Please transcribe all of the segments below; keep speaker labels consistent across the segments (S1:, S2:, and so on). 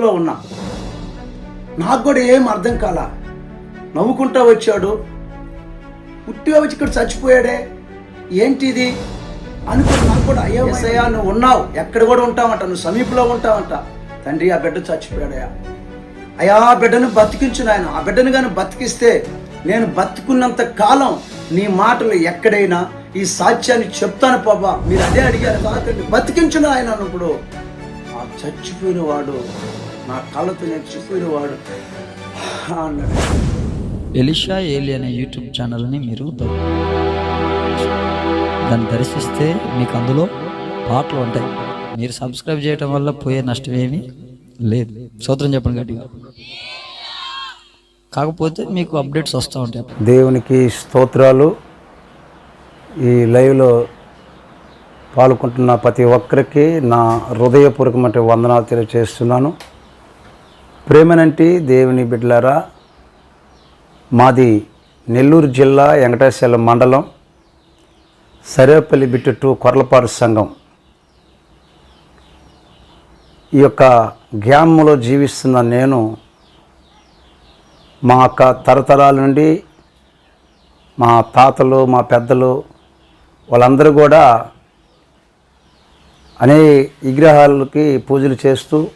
S1: లో ఉన్నా. నాకు కూడా ఏం అర్థం కాల. నవ్వుకుంటా వచ్చాడు. పుట్టిగా వచ్చి ఇక్కడ చచ్చిపోయాడే. ఏంటిది? అనుకుని నాకు కూడా అయ్యో ఏసయ్యా నువ్వు ఉన్నావు. ఎక్కడ కూడా ఉంటావంట. నువ్వు సమీపంలో ఉంటావంట. తండ్రి ఆ బిడ్డ చచ్చిపోయాడయా అయ్యా ఆ బిడ్డను బతికించు నాయన. ఆ బిడ్డను కానీ బతికిస్తే నేను బతుకున్నంత కాలం నీ మాటలు ఎక్కడైనా ఈ సాక్ష్యాన్ని చెప్తాను పాపా మీరు అదే అడిగారు. కాకండి. బతికించు ఆయన ఇప్పుడు. ఆ చచ్చిపోయిన వాడు నా కళ్ళతో నేను చచ్చిపోయిన వాడు అన్నాడు.
S2: ఎలిషా ఏలి అనే యూట్యూబ్ ఛానల్ని మీరు దాన్ని దర్శిస్తే మీకు అందులో పాటలు ఉంటాయి. మీరు సబ్స్క్రైబ్ చేయటం వల్ల పోయే నష్టం ఏమీ లేదు. సూత్రం చెప్పండి గట్టిగా. కాకపోతే మీకు అప్డేట్స్ వస్తూ ఉంటాయి.
S3: దేవునికి స్తోత్రాలు. ఈ లైవ్లో పాల్గొంటున్న ప్రతి ఒక్కరికి నా హృదయపూర్వకమైన వందనాలు తెలియజేస్తున్నాను. ప్రేమనంటి దేవుని బిడ్డలారా మాది నెల్లూరు జిల్లా వెంకటేశ్వర మండలం సరేపల్లి బిట్టు టు కొర్లపాడు సంఘం. ఈ యొక్క గ్రామంలో జీవిస్తున్న నేను మా అక్క తరతరాల నుండి మా తాతలు మా పెద్దలు వాళ్ళందరూ కూడా అనే విగ్రహాలకి పూజలు చేస్తూ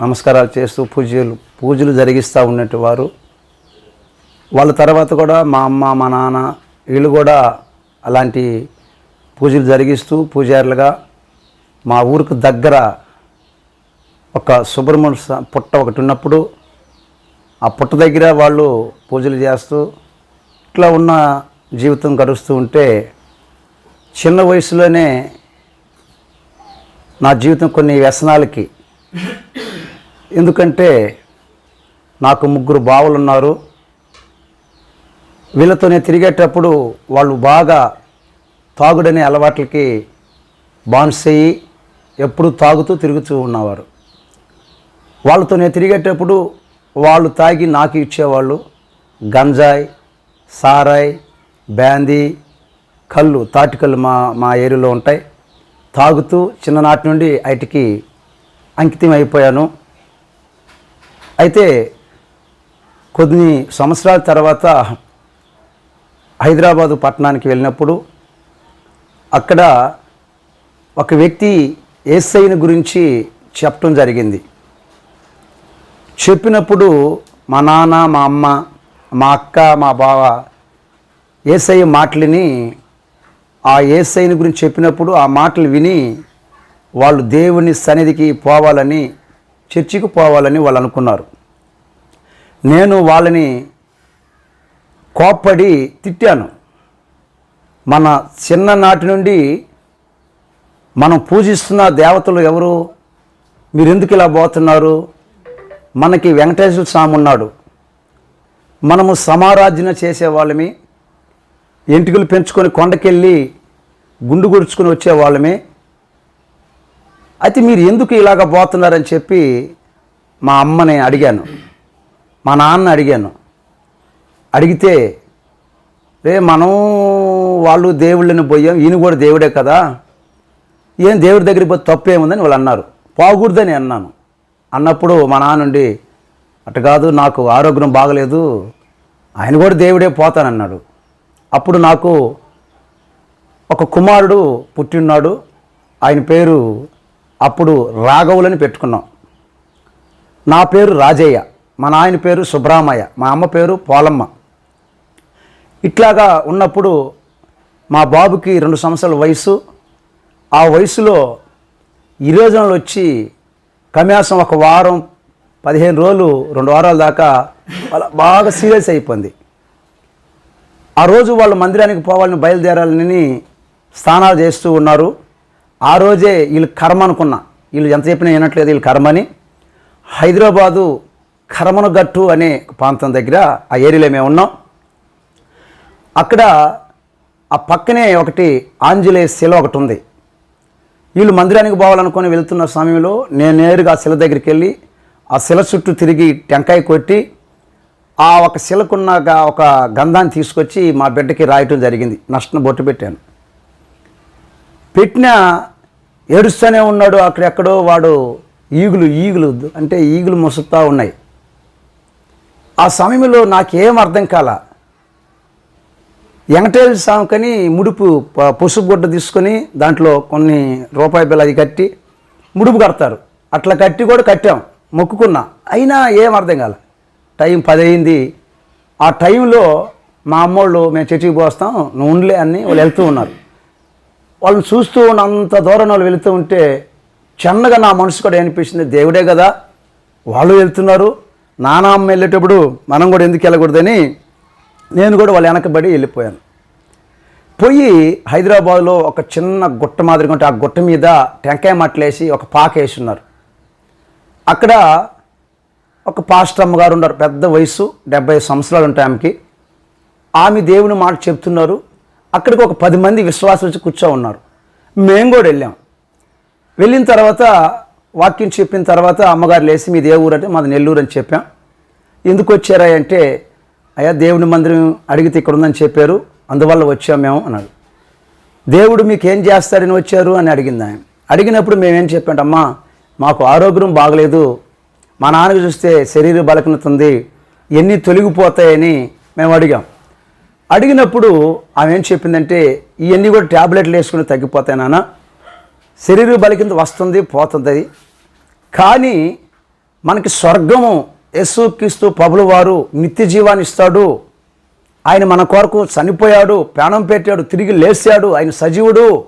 S3: నమస్కారాలు చేస్తూ పూజలు పూజలు జరిగిస్తూ ఉన్నట్టు వారు. వాళ్ళ తర్వాత కూడా మా అమ్మ మా నాన్న వీళ్ళు కూడా అలాంటి పూజలు జరిగిస్తూ పూజారులుగా మా ఊరికి దగ్గర ఒక సుబ్రహ్మణ్య పుట్ట ఒకటి ఉన్నప్పుడు ఆ పుట్ట దగ్గర వాళ్ళు పూజలు చేస్తూ ఇట్లా ఉన్న జీవితం గడుస్తూ ఉంటే చిన్న వయసులోనే నా జీవితం కొన్ని వ్యసనాలకి ఎందుకంటే నాకు ముగ్గురు బావులు ఉన్నారు వీళ్ళతో నేను తిరిగేటప్పుడు వాళ్ళు బాగా తాగుడనే అలవాట్లకి బాన్సయ్యి ఎప్పుడూ తాగుతూ తిరుగుతూ ఉన్నవారు. వాళ్ళతో నేను తిరిగేటప్పుడు వాళ్ళు తాగి నాకు ఇచ్చేవాళ్ళు గంజాయి సారాయ్ బ్యాందీ కళ్ళు తాటికళ్ళు మా మా ఏరియాలో ఉంటాయి. తాగుతూ చిన్ననాటి నుండి వాటికి అంకితం అయిపోయాను అయితే కొన్ని సంవత్సరాల తర్వాత హైదరాబాదు పట్టణానికి వెళ్ళినప్పుడు అక్కడ ఒక వ్యక్తి ఏసైని గురించి చెప్పడం జరిగింది. చెప్పినప్పుడు మా నాన్న మా అమ్మ మా అక్క మా బావ ఏసయ్య మాటలని ఆ ఏసైని గురించి చెప్పినప్పుడు ఆ మాటలు విని వాళ్ళు దేవుని సన్నిధికి పోవాలని చర్చికి పోవాలని వాళ్ళు అనుకున్నారు. నేను వాళ్ళని కోప్పడి తిట్టాను. మన చిన్ననాటి నుండి మనం పూజిస్తున్న దేవతలు ఎవరు? మీరు ఎందుకు ఇలా పోతున్నారు? మనకి వెంకటేశ్వర స్వామి ఉన్నాడు. మనము సమారాధన చేసేవాళ్ళమే. ఎంటుకలు పెంచుకొని కొండకెళ్ళి గుండు గుడుచుకొని వచ్చేవాళ్ళమే. అయితే మీరు ఎందుకు ఇలాగ పోతున్నారని చెప్పి మా అమ్మని అడిగాను. మా నాన్న అడిగాను. అడిగితే రే మనం వాళ్ళు దేవుళ్ళని పోయాం ఈయన కూడా దేవుడే కదా. ఏం దేవుడి దగ్గరికి పోతే తప్పేముందని వాళ్ళు అన్నారు. పోకూడదని అన్నాను. అన్నప్పుడు మా నాన్నుండి అటు కాదు నాకు ఆరోగ్యం బాగలేదు. ఆయన కూడా దేవుడే పోతానన్నాడు. అప్పుడు నాకు ఒక కుమారుడు పుట్టిన్నాడు. ఆయన పేరు అప్పుడు రాఘవులని పెట్టుకున్నాం. నా పేరు రాజయ్య మా నాయన పేరు సుబ్రామయ్య మా అమ్మ పేరు పోలమ్మ. ఇట్లాగా ఉన్నప్పుడు మా బాబుకి రెండు సంవత్సరాల వయసు. ఆ వయసులో ఈరోజులు వచ్చి కమ్యాసం ఒక వారం పదిహేను రోజులు రెండు వారాల దాకా వాళ్ళ బాగా సీరియస్ అయిపోయింది. ఆ రోజు వాళ్ళు మందిరానికి పోవాలని బయలుదేరాలని స్నానాలు చేస్తూ ఉన్నారు. ఆ రోజే వీళ్ళు కర్మ అనుకున్నా. వీళ్ళు ఎంత చెప్పినా వినట్లేదు వీళ్ళు కర్మని. హైదరాబాదు కర్మనగట్టు అనే ప్రాంతం దగ్గర ఆ ఏరియాలో మేము ఉన్నాం. అక్కడ ఆ పక్కనే ఒకటి ఆంజనేయ శిల ఒకటి ఉంది. వీళ్ళు మందిరానికి పోవాలనుకొని వెళ్తున్న సమయంలో నేను నేరుగా ఆ శిల దగ్గరికి వెళ్ళి ఆ శిల చుట్టూ తిరిగి టెంకాయ కొట్టి ఆ ఒక శిలకున్న ఒక గంధాన్ని తీసుకొచ్చి మా బిడ్డకి రాయటం జరిగింది. నష్టం బొట్టు పెట్టాను. పెట్టిన ఏడుస్తూనే ఉన్నాడు. అక్కడెక్కడో వాడు ఈగులు ఈగులు అంటే ఈగులు ముసుగుతూ ఉన్నాయి. ఆ సమయంలో నాకేం అర్థం కాల. వెంకటేశ్వర స్వామికని ముడుపు ప- పసుపు గుడ్డ తీసుకొని దాంట్లో కొన్ని రూపాయి బిల్ల అది కట్టి ముడుపు కడతారు. అట్లా కట్టి కూడా కట్టాం. మొక్కుకున్నా. అయినా ఏం అర్థం కాల. టైం పది అయింది ఆ టైంలో మా అమ్మోళ్ళు మేము చర్చికి పోస్తాం. నువ్వు ఉండలే అని వాళ్ళు వెళ్తూ ఉన్నారు. వాళ్ళని చూస్తూ ఉన్నంత దూరం వాళ్ళు వెళుతూ ఉంటే చిన్నగా నా మనసు కూడా అనిపించింది దేవుడే కదా వాళ్ళు వెళ్తున్నారు నానా అమ్మ వెళ్ళేటప్పుడు మనం కూడా ఎందుకు వెళ్ళకూడదని నేను కూడా వాళ్ళు వెనకబడి వెళ్ళిపోయాను. పోయి హైదరాబాద్లో ఒక చిన్న గుట్ట మాదిరిగా ఉంటే ఆ గుట్ట మీద టెంకాయ మట్లేసి ఒక పాక వేసి ఉన్నారు. అక్కడ ఒక పాస్టర్ అమ్మగారు ఉన్నారు పెద్ద వయసు డెబ్బై సంవత్సరాలు ఉంటాయి ఆమెకి. ఆమె దేవుని మాట చెప్తున్నారు అక్కడికి ఒక పది మంది విశ్వాసం వచ్చి కూర్చో ఉన్నారు మేము కూడా వెళ్ళాం. వెళ్ళిన తర్వాత వాక్యం చెప్పిన తర్వాత అమ్మగారు లేచి మీ ఊరు అంటే మాది నెల్లూరు అని చెప్పాం. ఎందుకు వచ్చారా అంటే అయ్యా దేవుని మందిరం అడిగితే ఇక్కడ ఉందని చెప్పారు అందువల్ల వచ్చాం మేము అన్నాడు. దేవుడు మీకు ఏం చేస్తాడని వచ్చారు అని అడిగింది ఆయన. అడిగినప్పుడు మేమేం చెప్పాంటమ్మా మాకు ఆరోగ్యం బాగలేదు. మా నాన్నకు చూస్తే శరీర బలకనత ఎన్ని తొలగిపోతాయని మేము అడిగాం. అడిగినప్పుడు ఆమె ఏం చెప్పిందంటే ఇవన్నీ కూడా ట్యాబ్లెట్లు వేసుకుని తగ్గిపోతాయి నాన్న. శరీర బలికింద వస్తుంది పోతుంది అది. కానీ మనకి స్వర్గము యేసుక్రీస్తు పబులు వారు నిత్య జీవాన్ని ఇస్తాడు. ఆయన మన కొరకు చనిపోయాడు ప్రాణం పెట్టాడు తిరిగి లేచాడు. ఆయన సజీవుడు.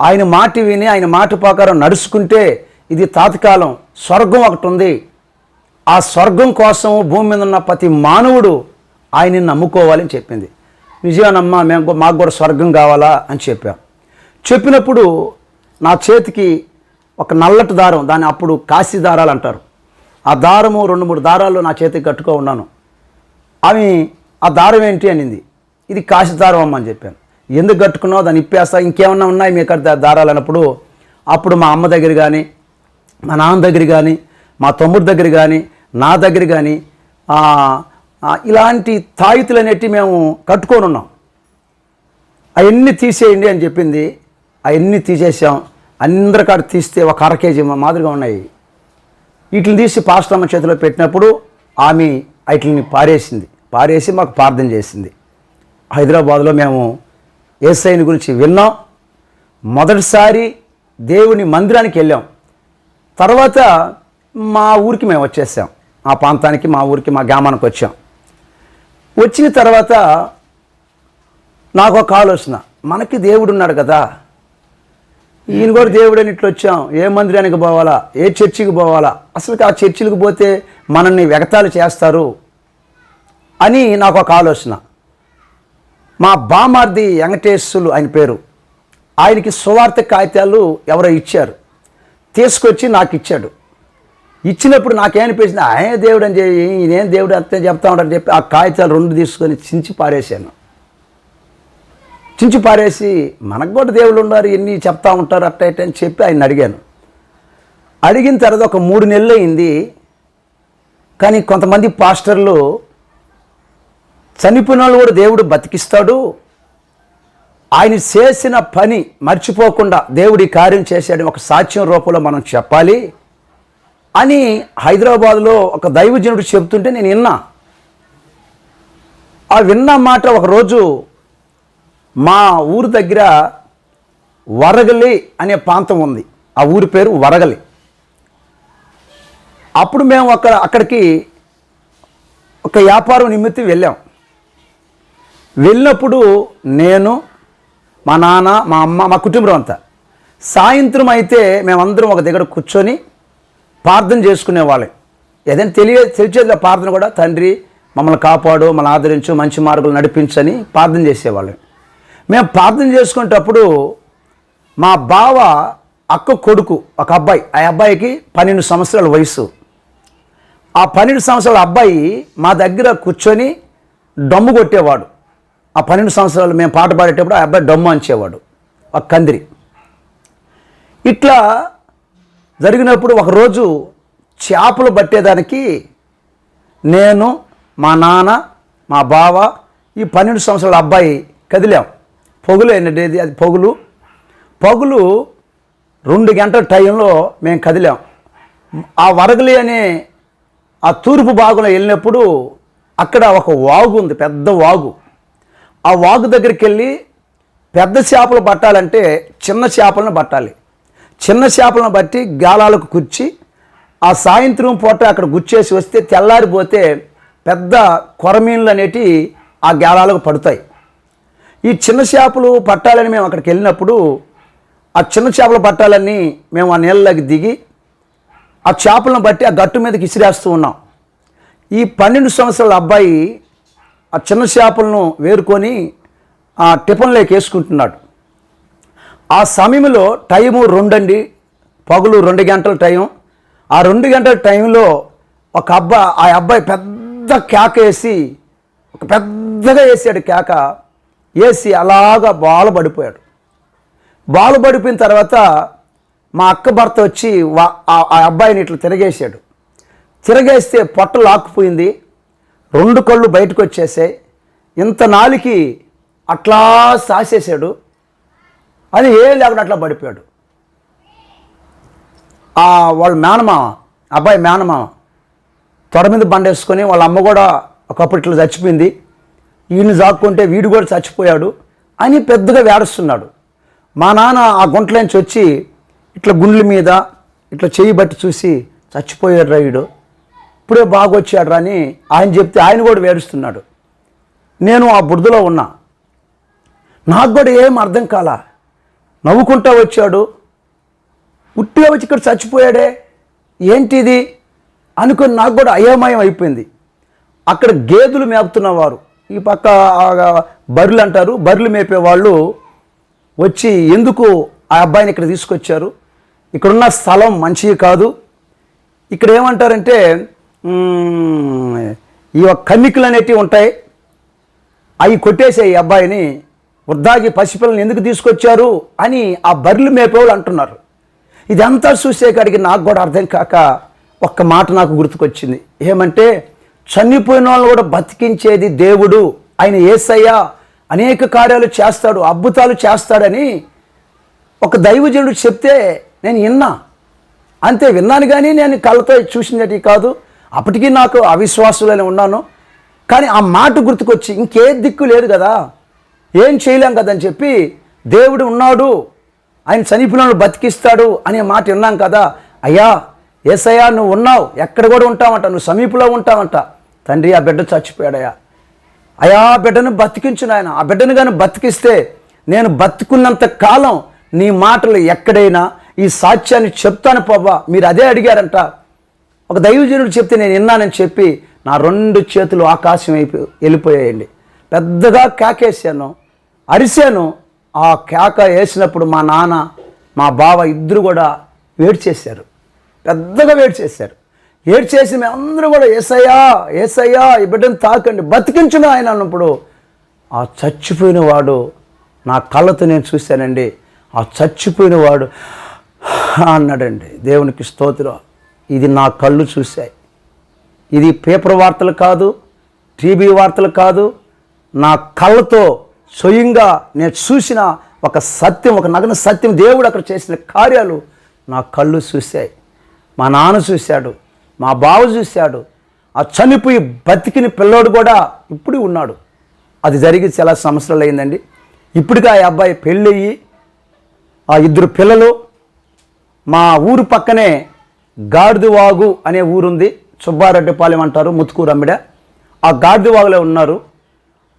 S3: ఆయన మాట విని ఆయన మాట ప్రకారం నడుచుకుంటే ఇది తాత్కాలం. స్వర్గం ఒకటి ఉంది. ఆ స్వర్గం కోసం భూమి మీద ఉన్న ప్రతి మానవుడు ఆయన్ని నమ్ముకోవాలని చెప్పింది. విజయానమ్మ మేము మాకు కూడా స్వర్గం కావాలా అని చెప్పాం. చెప్పినప్పుడు నా చేతికి ఒక నల్లటి దారం దాన్ని అప్పుడు కాశీ దారాలు అంటారు. ఆ దారము రెండు మూడు దారాలు నా చేతికి కట్టుకో ఉన్నాను. అవి ఆ దారం ఏంటి అనింది. ఇది కాశీ దారం అమ్మ అని చెప్పాను. ఎందుకు కట్టుకున్నావు? దాన్ని ఇప్పేస్తా ఇంకేమన్నా ఉన్నాయి మీ ఇక్కడ దారాలు అన్నప్పుడు? అప్పుడు మా అమ్మ దగ్గర కానీ మా నాన్న దగ్గర కానీ మా తమ్ముడి దగ్గర కానీ నా దగ్గర కానీ ఇలాంటి తాయితులు అనేటివి మేము కట్టుకొని ఉన్నాం అవన్నీ తీసేయండి అని చెప్పింది. అవన్నీ తీసేసాం. అందరికాడ తీస్తే ఒక అర కేజీ మా మాదిరిగా ఉన్నాయి. వీటిని తీసి పాస్టమ్మ చేతిలో పెట్టినప్పుడు ఆమె వీటిని పారేసింది. పారేసి మాకు ప్రార్థన చేసింది. హైదరాబాద్లో మేము ఏసైని గురించి విన్నాం. మొదటిసారి దేవుని మందిరానికి వెళ్ళాం. తర్వాత మా ఊరికి మేము వచ్చేసాం. ఆ ప్రాంతానికి మా ఊరికి మా గ్రామానికి వచ్చాం. వచ్చిన తర్వాత నాకు ఒక ఆలోచన మనకి దేవుడు ఉన్నాడు కదా. ఈయన కూడా దేవుడు అని ఇట్లా వచ్చాం. ఏ మందిరానికి పోవాలా? ఏ చర్చికి పోవాలా? అసలు ఆ చర్చిలకు పోతే మనల్ని వెగతాలు చేస్తారు అని నాకు ఒక ఆలోచన మా బామార్ది వెంకటేశ్వరులు ఆయన పేరు. ఆయనకి సువార్త కాగితాలు ఎవరో ఇచ్చారు. తీసుకొచ్చి నాకు ఇచ్చాడు. ఇచ్చినప్పుడు నాకేమనిపించింది ఆయన దేవుడు అని చెప్పి నేను దేవుడు అంతే చెప్తా ఉంటాను చెప్పి ఆ కాగితాలు రెండు తీసుకొని చించి పారేశాను. చించి పారేసి మనకు కూడా దేవుళ్ళు ఉన్నారు ఎన్ని చెప్తా ఉంటారు అట్ట ఇట్ట అని చెప్పి ఆయన అడిగాను. అడిగిన తర్వాత ఒక మూడు నెలలు అయింది. కానీ కొంతమంది పాస్టర్లు చనిపోయిన వాళ్ళు కూడా దేవుడు బతికిస్తాడు. ఆయన చేసిన పని మర్చిపోకుండా దేవుడి కార్యం చేశాడని ఒక సాక్ష్యం రూపంలో మనం చెప్పాలి. అని హైదరాబాద్లో ఒక దైవజనుడు చెబుతుంటే నేను విన్నా. ఆ విన్న మాట ఒకరోజు మా ఊరు దగ్గర వరగలి అనే ప్రాంతం ఉంది. ఆ ఊరి పేరు వరగలి. అప్పుడు మేము అక్కడ అక్కడికి ఒక వ్యాపారం నిమిత్తం వెళ్ళాం. వెళ్ళినప్పుడు నేను మా నాన్న మా అమ్మ మా కుటుంబం అంతా సాయంత్రం అయితే మేమందరం ఒక దగ్గర కూర్చొని ప్రార్థన చేసుకునేవాళ్ళం ఏదైనా తెలియ తెలిసేది ప్రార్థన కూడా తండ్రి మమ్మల్ని కాపాడు మమ్మల్ని ఆదరించు మంచి మార్గాలు నడిపించని ప్రార్థన చేసేవాళ్ళం. మేము ప్రార్థన చేసుకునేటప్పుడు మా బావ అక్క కొడుకు ఒక అబ్బాయి ఆ అబ్బాయికి పన్నెండు సంవత్సరాల వయసు ఆ పన్నెండు సంవత్సరాల అబ్బాయి మా దగ్గర కూర్చొని డమ్ము కొట్టేవాడు. ఆ పన్నెండు సంవత్సరాలు మేము పాట పాడేటప్పుడు ఆ అబ్బాయి డమ్ము అంచేవాడు ఒక కందిరి. ఇట్లా జరిగినప్పుడు ఒకరోజు చేపలు పట్టేదానికి నేను మా నాన్న మా బావ ఈ పన్నెండు సంవత్సరాల అబ్బాయి కదిలాం. పొగులు ఏంటంటే అది పొగులు. పొగులు రెండు గంటల టైంలో మేము కదిలాం. ఆ వరగలి అనే ఆ తూర్పు భాగంలో వెళ్ళినప్పుడు అక్కడ ఒక వాగు ఉంది పెద్ద వాగు. ఆ వాగు దగ్గరికి వెళ్ళి పెద్ద చేపలు పట్టాలంటే చిన్న చేపలను పట్టాలి. చిన్న చేపలను బట్టి గాలాలకు కుర్చి ఆ సాయంత్రం పూట అక్కడ గుచ్చేసి వస్తే తెల్లారిపోతే పెద్ద కొరమీన్లు అనేటివి ఆ గాలాలకు పడతాయి. ఈ చిన్న చేపలు పట్టాలని మేము అక్కడికి వెళ్ళినప్పుడు ఆ చిన్న చేపలు పట్టాలని మేము ఆ నీళ్ళకి దిగి ఆ చేపలను బట్టి ఆ గట్టు మీదకి ఇసిరేస్తూ ఉన్నాం. ఈ పన్నెండు సంవత్సరాల అబ్బాయి ఆ చిన్న చేపలను వేరుకొని ఆ టిఫన్లోకి వేసుకుంటున్నాడు. ఆ సమయంలో టైము రెండండి. పగులు రెండు గంటల టైం ఆ రెండు గంటల టైంలో ఒక అబ్బా ఆ అబ్బాయి పెద్ద కేక వేసి ఒక పెద్దగా వేసాడు కేక వేసి అలాగా బాల పడిపోయాడు. బాలు పడిపోయిన తర్వాత మా అక్క భర్త వచ్చి వా- ఆ- ఆ అబ్బాయిని ఇట్లా తిరగేసాడు తిరగేస్తే పొట్ట లాక్కుపోయింది. రెండు కళ్ళు బయటకు వచ్చేసాయి. ఇంత నాలికి అట్లా సాసేసాడు. అని ఏం లేకుండా అట్లా పడిపోయాడు. వాళ్ళ మేనమామ అబ్బాయి మేనమామ తొడ మీద బండేసుకొని వాళ్ళ అమ్మ కూడా ఒకప్పుడు ఇట్లా చచ్చిపోయింది. ఈయన్ని జాక్కుంటే వీడు కూడా చచ్చిపోయాడు అని పెద్దగా వేడుస్తున్నాడు. మా నాన్న ఆ గుంటలోంచి వచ్చి ఇట్లా గుండ్ల మీద ఇట్లా చేయి బట్టి చూసి చచ్చిపోయాడు రా వీడు. ఇప్పుడే బాగొచ్చాడు రా అని ఆయన చెప్తే ఆయన కూడా వేడుస్తున్నాడు. నేను ఆ బురదలో ఉన్నా. నాకు కూడా ఏం అర్థం కాలా? నవ్వుకుంటా వచ్చాడు. ఉట్టిగా వచ్చి ఇక్కడ చచ్చిపోయాడే. ఏంటిది? అనుకుని నాకు కూడా అయోమయం అయిపోయింది. అక్కడ గేదెలు మేపుతున్నవారు ఈ పక్క బర్రెలు అంటారు. బర్రెలు మేపే వాళ్ళు వచ్చి ఎందుకు ఆ అబ్బాయిని ఇక్కడ తీసుకొచ్చారు? ఇక్కడున్న స్థలం మంచిది కాదు. ఇక్కడ ఏమంటారంటే ఈ యొక్క కన్నికలు అనేటివి ఉంటాయి. అవి కొట్టేసే ఈ అబ్బాయిని వృద్ధాకి పసిపిల్లని ఎందుకు తీసుకొచ్చారు అని ఆ బర్రెలు మేపేవాళ్ళు అంటున్నారు. ఇదంతా చూసే కాడికి నాకు కూడా అర్థం కాక ఒక్క మాట నాకు గుర్తుకొచ్చింది. ఏమంటే చనిపోయిన వాళ్ళు కూడా బతికించేది దేవుడు ఆయన ఏసయ్యా అనేక కార్యాలు చేస్తాడు అద్భుతాలు చేస్తాడని ఒక దైవజనుడు చెప్తే నేను విన్నా. అంతే విన్నాను కానీ నేను కళ్ళతో చూసినట్టు కాదు. అప్పటికీ నాకు అవిశ్వాసులని ఉన్నాను. కానీ ఆ మాట గుర్తుకొచ్చి ఇంకే దిక్కు లేదు కదా. ఏం చేయలేం కదని చెప్పి దేవుడు ఉన్నాడు. ఆయన చనిపోయిన బతికిస్తాడు అనే మాట విన్నాం కదా. అయ్యా ఏసయ్యా నువ్వు ఉన్నావు. ఎక్కడ కూడా ఉంటావంట. నువ్వు సమీపంలో ఉంటావంట. తండ్రి ఆ బిడ్డ చచ్చిపోయాడయ్యా. అయా ఆ బిడ్డను బతికించు నాయన ఆ బిడ్డను కానీ బతికిస్తే నేను బతుకున్నంత కాలం నీ మాటలు ఎక్కడైనా ఈ సాక్ష్యాన్ని చెప్తాను పోవా మీరు అదే అడిగారంట. ఒక దైవజనుడు చెప్తే నేను విన్నానని చెప్పి నా రెండు చేతులు ఆకాశం అయిపో వెళ్ళిపోయాయండి. పెద్దగా కేకేసాను అరిశాను. ఆ కేక వేసినప్పుడు మా నాన్న మా బావ ఇద్దరు కూడా వేడి చేశారు. పెద్దగా వేడి చేశారు. ఏడ్ చేసి మేమందరూ కూడా ఏసయ్యా ఏసయ్యా ఈ బిడ్డను తాకండి బతికించును ఆయన అన్నప్పుడు ఆ చచ్చిపోయిన వాడు నా కళ్ళతో నేను చూశానండి. ఆ చచ్చిపోయిన వాడు అన్నాడండి దేవునికి స్తోత్రం ఇది నా కళ్ళు చూశాయి. ఇది పేపర్ వార్తలు కాదు టీవీ వార్తలు కాదు నా కళ్ళతో స్వయంగా నేను చూసిన ఒక సత్యం ఒక నగన సత్యం దేవుడు అక్కడ చేసిన కార్యాలు నా కళ్ళు చూశాయి. మా నాన్న చూశాడు మా బావ చూశాడు. ఆ చనిపోయి బతికిన పిల్లోడు కూడా ఇప్పుడు ఉన్నాడు. అది జరిగి చాలా సంవత్సరాలు అయిందండి. ఇప్పటికీ ఆ అబ్బాయి పెళ్ళయ్యి ఆ ఇద్దరు పిల్లలు మా ఊరు పక్కనే గాడిదవాగు అనే ఊరుంది. సుబ్బారెడ్డిపాలెం అంటారు ముత్తుకూరు అమ్మిడ. ఆ గాడిదవాగులో ఉన్నారు.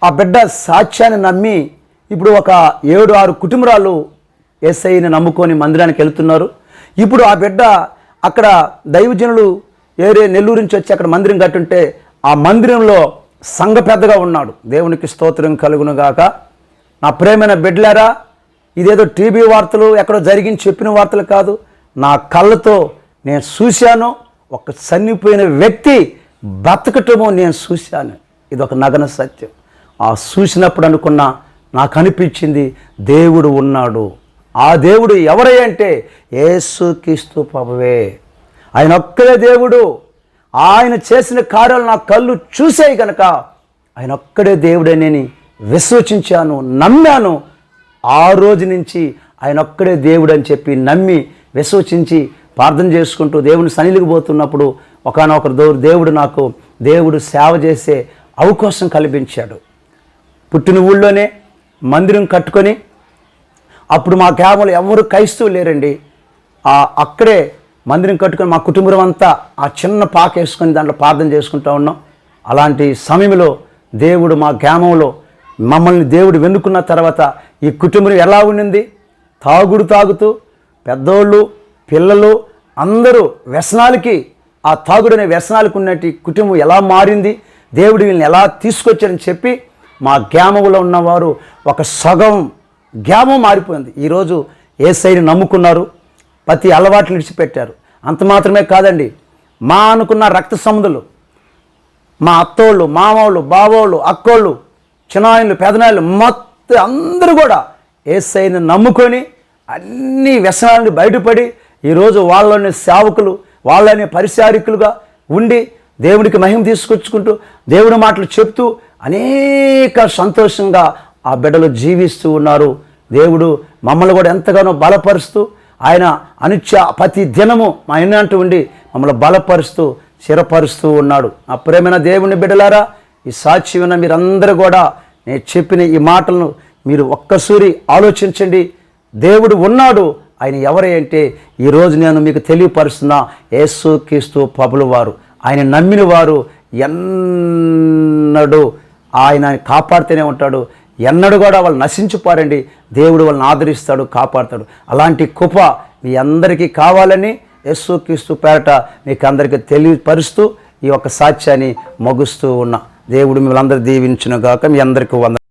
S3: ఆ బిడ్డ సాక్ష్యాన్ని నమ్మి ఇప్పుడు ఒక ఏడు ఆరు కుటుంబరాలు ఎస్ఐని నమ్ముకొని మందిరానికి వెళ్తున్నారు. ఇప్పుడు ఆ బిడ్డ అక్కడ దైవజనులు ఏరే నెల్లూరు నుంచి వచ్చి అక్కడ మందిరం కట్టుంటే ఆ మందిరంలో సంఘ పెద్దగా ఉన్నాడు. దేవునికి స్తోత్రం కలుగును గాక. నా ప్రేమైన బిడ్డలారా ఇదేదో టీవీ వార్తలు ఎక్కడో జరిగింది చెప్పిన వార్తలు కాదు. నా కళ్ళతో నేను చూశాను. ఒక చనిపోయిన వ్యక్తి బతకటము నేను చూశాను. ఇది ఒక నగన సత్యం. ఆ చూసినప్పుడు అనుకున్న నాకు అనిపించింది దేవుడు ఉన్నాడు. ఆ దేవుడు ఎవరై అంటే యేసుక్రీస్తు ప్రభువే. ఆయన ఒక్కడే దేవుడు. ఆయన చేసిన కార్యాలు నా కళ్ళు చూసాయి కనుక ఆయన ఒక్కడే దేవుడే నేను విశ్వసించాను నమ్మాను. ఆ రోజు నుంచి ఆయన ఒక్కడే దేవుడు అని చెప్పి నమ్మి విశ్వసించి ప్రార్థన చేసుకుంటూ దేవుని సన్నిధికి పోతున్నప్పుడు ఒకనొకరు దేవుడు నాకు దేవుడు సేవ చేసే అవకాశం కల్పించాడు. పుట్టిన ఊళ్ళోనే మందిరం కట్టుకొని అప్పుడు మా గ్రామంలో ఎవరు క్రైస్తవులు లేరండి. ఆ అక్కడే మందిరం కట్టుకొని మా కుటుంబం అంతా ఆ చిన్న పాక వేసుకొని దాంట్లో ప్రార్థన చేసుకుంటూ ఉన్నాం. అలాంటి సమయంలో దేవుడు మా గ్రామంలో మమ్మల్ని దేవుడు వెన్నుకున్న తర్వాత ఈ కుటుంబం ఎలా ఉండింది? తాగుడు తాగుతూ పెద్దోళ్ళు పిల్లలు అందరూ వ్యసనాలకి ఆ తాగుడు అనే వ్యసనాలకు ఉన్నట్టు కుటుంబం ఎలా మారింది? దేవుడు వీళ్ళని ఎలా తీసుకొచ్చారని చెప్పి మా గ్యామములో ఉన్నవారు ఒక సగం గ్యామం మారిపోయింది. ఈరోజు ఏ సైడ్ నమ్ముకున్నారు ప్రతి అలవాట్లు విడిచిపెట్టారు. అంత మాత్రమే కాదండి మా అనుకున్న రక్త సముదులు మా అత్తోళ్ళు మామోళ్ళు బావోళ్ళు అక్కోళ్ళు చిన్నాయిలు పెదనాయలు మొత్తం అందరూ కూడా ఏసైని నమ్ముకొని అన్ని వ్యసనాల బయటపడి ఈరోజు వాళ్ళని సేవకులు వాళ్ళని పరిచారికులుగా ఉండి దేవుడికి మహిమ తీసుకొచ్చుకుంటూ దేవుడి మాటలు చెప్తూ అనేక సంతోషంగా ఆ బిడ్డలు జీవిస్తూ ఉన్నారు. దేవుడు మమ్మల్ని కూడా ఎంతగానో బలపరుస్తూ ఆయన అనుత్య ప్రతి దినము మా ఇన్నంటూ ఉండి మమ్మల్ని బలపరుస్తూ స్థిరపరుస్తూ ఉన్నాడు. ఆ ప్రేమైన దేవుని బిడ్డలారా ఈ సాక్షి ఉన్న మీరందరూ కూడా నేను చెప్పిన ఈ మాటలను మీరు ఒక్కసూరి ఆలోచించండి. దేవుడు ఉన్నాడు ఆయన ఎవరే అంటే ఈరోజు నేను మీకు తెలియపరుస్తున్నా యేసు క్రీస్తు పబులు వారు. ఆయన నమ్మిన వారు ఎన్నడూ ఆయన కాపాడుతూనే ఉంటాడు. ఎన్నడూ కూడా వాళ్ళు నశించిపోరండి. దేవుడు వాళ్ళని ఆదరిస్తాడు కాపాడుతాడు. అలాంటి కృప మీ అందరికీ కావాలని యస్సు క్రీస్తు పేరట మీకు అందరికీ తెలియపరుస్తూ ఈ యొక్క సాక్ష్యాన్ని మగుస్తూ ఉన్న. దేవుడు మిమ్మల్ని అందరూ దీవించును గాక. మీ అందరికీ వంద